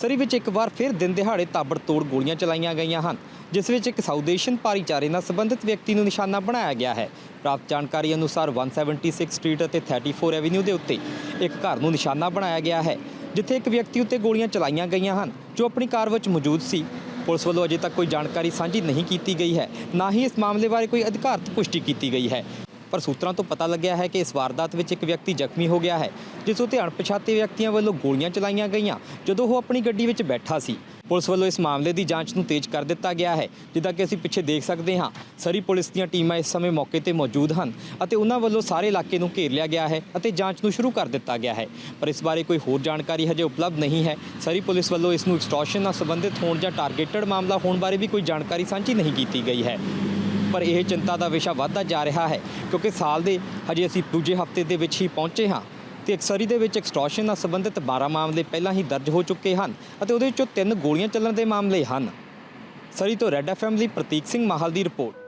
ਸਰੀ ਵਿੱਚ ਇੱਕ ਵਾਰ ਫਿਰ ਦਿਨ ਦਿਹਾੜੇ ਤਾਬੜਤੋੜ ਗੋਲੀਆਂ ਚਲਾਈਆਂ ਗਈਆਂ ਹਨ, ਜਿਸ ਵਿੱਚ ਇੱਕ ਸਾਊਥ ਏਸ਼ੀਅਨ ਭਾਈਚਾਰੇ ਨਾਲ ਸੰਬੰਧਿਤ ਵਿਅਕਤੀ ਨੂੰ ਨਿਸ਼ਾਨਾ ਬਣਾਇਆ ਗਿਆ ਹੈ। ਪ੍ਰਾਪਤ ਜਾਣਕਾਰੀ ਅਨੁਸਾਰ 176 ਸਟਰੀਟ ਅਤੇ 34 ਐਵੇਨਿਊ ਦੇ ਉੱਤੇ ਇੱਕ ਘਰ ਨੂੰ ਨਿਸ਼ਾਨਾ ਬਣਾਇਆ ਗਿਆ ਹੈ, ਜਿੱਥੇ ਇੱਕ ਵਿਅਕਤੀ ਉੱਤੇ ਗੋਲੀਆਂ ਚਲਾਈਆਂ ਗਈਆਂ ਹਨ, ਜੋ ਆਪਣੀ ਕਾਰ ਵਿੱਚ ਮੌਜੂਦ ਸੀ। ਪੁਲਿਸ ਵੱਲੋਂ ਅਜੇ ਤੱਕ ਕੋਈ ਜਾਣਕਾਰੀ ਸਾਂਝੀ ਨਹੀਂ ਕੀਤੀ ਗਈ ਹੈ, ਨਾ ਹੀ ਇਸ ਮਾਮਲੇ ਬਾਰੇ ਕੋਈ ਅਧਿਕਾਰਤ ਪੁਸ਼ਟੀ ਕੀਤੀ ਗਈ ਹੈ। ਪਰ ਸੂਤਰਾਂ ਤੋਂ ਪਤਾ ਲੱਗਿਆ ਹੈ ਕਿ ਇਸ ਵਾਰਦਾਤ ਵਿੱਚ ਇੱਕ ਵਿਅਕਤੀ ਜ਼ਖਮੀ ਹੋ ਗਿਆ ਹੈ, ਜਿਸ ਉੱਤੇ ਅਣਪਛਾਤੇ ਵਿਅਕਤੀਆਂ ਵੱਲੋਂ ਗੋਲੀਆਂ ਚਲਾਈਆਂ ਗਈਆਂ ਜਦੋਂ ਉਹ ਆਪਣੀ ਗੱਡੀ ਵਿੱਚ ਬੈਠਾ ਸੀ। ਪੁਲਿਸ ਵੱਲੋਂ ਇਸ ਮਾਮਲੇ ਦੀ ਜਾਂਚ ਨੂੰ ਤੇਜ਼ ਕਰ ਦਿੱਤਾ ਗਿਆ ਹੈ, ਜਿੱਦਾਂ ਕਿ ਅਸੀਂ ਪਿੱਛੇ ਦੇਖ ਸਕਦੇ ਹਾਂ। ਸਰੀ ਪੁਲਿਸ ਦੀਆਂ ਟੀਮਾਂ ਇਸ ਸਮੇਂ ਮੌਕੇ ਤੇ ਮੌਜੂਦ ਹਨ ਅਤੇ ਉਹਨਾਂ ਵੱਲੋਂ ਸਾਰੇ ਇਲਾਕੇ ਨੂੰ ਘੇਰ ਲਿਆ ਗਿਆ ਹੈ ਅਤੇ ਜਾਂਚ ਨੂੰ ਸ਼ੁਰੂ ਕਰ ਦਿੱਤਾ ਗਿਆ ਹੈ। ਪਰ ਇਸ ਬਾਰੇ ਕੋਈ ਹੋਰ ਜਾਣਕਾਰੀ ਹਜੇ ਉਪਲਬਧ ਨਹੀਂ ਹੈ। ਸਰੀ ਪੁਲਿਸ ਵੱਲੋਂ ਇਸ ਨੂੰ ਐਕਸਟੋਰਸ਼ਨ ਨਾਲ ਸੰਬੰਧਿਤ ਹੋਣ ਜਾਂ ਟਾਰਗੇਟਡ ਮਾਮਲਾ ਹੋਣ ਬਾਰੇ ਵੀ ਕੋਈ ਜਾਣਕਾਰੀ ਸਾਂਝੀ ਨਹੀਂ ਕੀਤੀ ਗਈ ਹੈ। ਪਰ ਇਹ ਚਿੰਤਾ ਦਾ ਵਿਸ਼ਾ ਵੱਧਦਾ ਜਾ ਰਿਹਾ ਹੈ, ਕਿਉਂਕਿ ਸਾਲ ਦੇ ਹਜੇ ਅਸੀਂ ਦੂਜੇ ਹਫ਼ਤੇ ਦੇ ਵਿੱਚ ਹੀ ਪਹੁੰਚੇ ਹਾਂ ਤੇ ਅਕਸਰੀ ਦੇ ਵਿੱਚ ਐਕਸਟੋਰਸ਼ਨ ਨਾਲ ਸੰਬੰਧਿਤ 12 ਮਾਮਲੇ ਪਹਿਲਾਂ ਹੀ ਦਰਜ ਹੋ ਚੁੱਕੇ ਹਨ ਅਤੇ ਉਹਦੇ ਵਿੱਚੋਂ ਤਿੰਨ ਗੋਲੀਆਂ ਚੱਲਣ ਦੇ ਮਾਮਲੇ ਹਨ। ਸਰੀ ਤੋਂ ਰੈੱਡ ਐਫਐਮ ਲਈ ਪ੍ਰਤੀਕ ਸਿੰਘ ਮਾਹਲ ਦੀ ਰਿਪੋਰਟ।